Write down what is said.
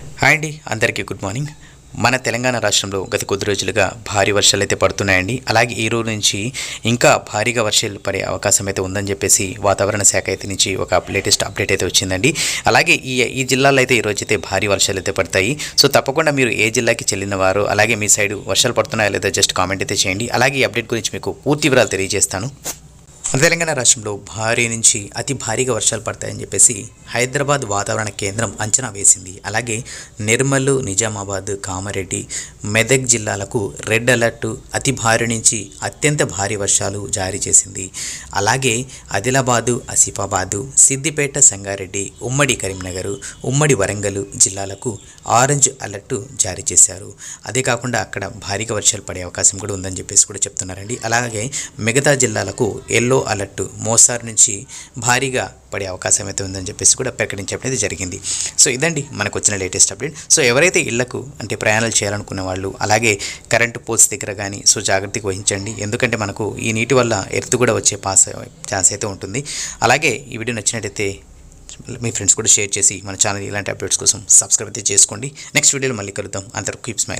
Hi అండి అందరికీ good morning. మన తెలంగాణ రాష్ట్రంలో గత కొద్ది రోజులుగా భారీ వర్షాలు అయితే పడుతున్నాయండి. అలాగే ఈ రోజు నుంచి ఇంకా భారీగా వర్షాలు పడే అవకాశం అయితే ఉందని చెప్పేసి వాతావరణ శాఖ అయితే నుంచి ఒక లేటెస్ట్ అప్డేట్ అయితే వచ్చిందండి. అలాగే ఈ ఈ జిల్లాలో అయితే ఈ అయితే భారీ వర్షాలు అయితే పడతాయి. సో తప్పకుండా మీరు ఏ జిల్లాకి చెల్లిన వారు అలాగే మీ సైడ్ వర్షాలు పడుతున్నాయో లేదో జస్ట్ కామెంట్ అయితే చేయండి. అలాగే ఈ అప్డేట్ గురించి మీకు పూర్తి వివరాలు తెలియజేస్తాను. తెలంగాణ రాష్ట్రంలో భారీ నుంచి అతి భారీగా వర్షాలు పడతాయని చెప్పేసి హైదరాబాద్ వాతావరణ కేంద్రం అంచనా వేసింది. అలాగే నిర్మల్ నిజామాబాద్ కామారెడ్డి మెదక్ జిల్లాలకు రెడ్ అలర్ట్ అతి భారీ నుంచి అత్యంత భారీ వర్షాలు జారీ చేసింది. అలాగే ఆదిలాబాదు ఆసిఫాబాదు సిద్దిపేట సంగారెడ్డి ఉమ్మడి కరీంనగర్ ఉమ్మడి వరంగల్ జిల్లాలకు ఆరెంజ్ అలర్ట్ జారీ చేశారు. అదే కాకుండా అక్కడ భారీగా వర్షాలు పడే అవకాశం కూడా ఉందని చెప్పేసి కూడా చెప్తున్నారండి. అలాగే మిగతా జిల్లాలకు ఎల్లో అలర్ట్ మోసార్ నుంచి భారీగా పడే అవకాశం అయితే ఉందని చెప్పేసి కూడా ప్రకటించడం అనేది జరిగింది. సో ఇదండి మనకు వచ్చిన లేటెస్ట్ అప్డేట్. సో ఎవరైతే ఇళ్ళకు అంటే ప్రయాణాలు చేయాలనుకునే వాళ్ళు అలాగే కరెంటు పోల్స్ దగ్గర కానీ సో జాగ్రత్తగా వహించండి. ఎందుకంటే మనకు ఈ నీటి వల్ల ఎర్త్ కూడా వచ్చే పాస్ ఛాన్స్ అయితే ఉంటుంది. అలాగే ఈ వీడియో నచ్చినట్టయితే మీ ఫ్రెండ్స్ కూడా షేర్ చేసి మన ఛానల్ ఇలాంటి అప్డేట్స్ కోసం సబ్స్క్రైబ్ అయితే చేసుకోండి. నెక్స్ట్ వీడియోలో మళ్ళీ కలుద్దాం. అందరూ కీప్ స్మైలింగ్.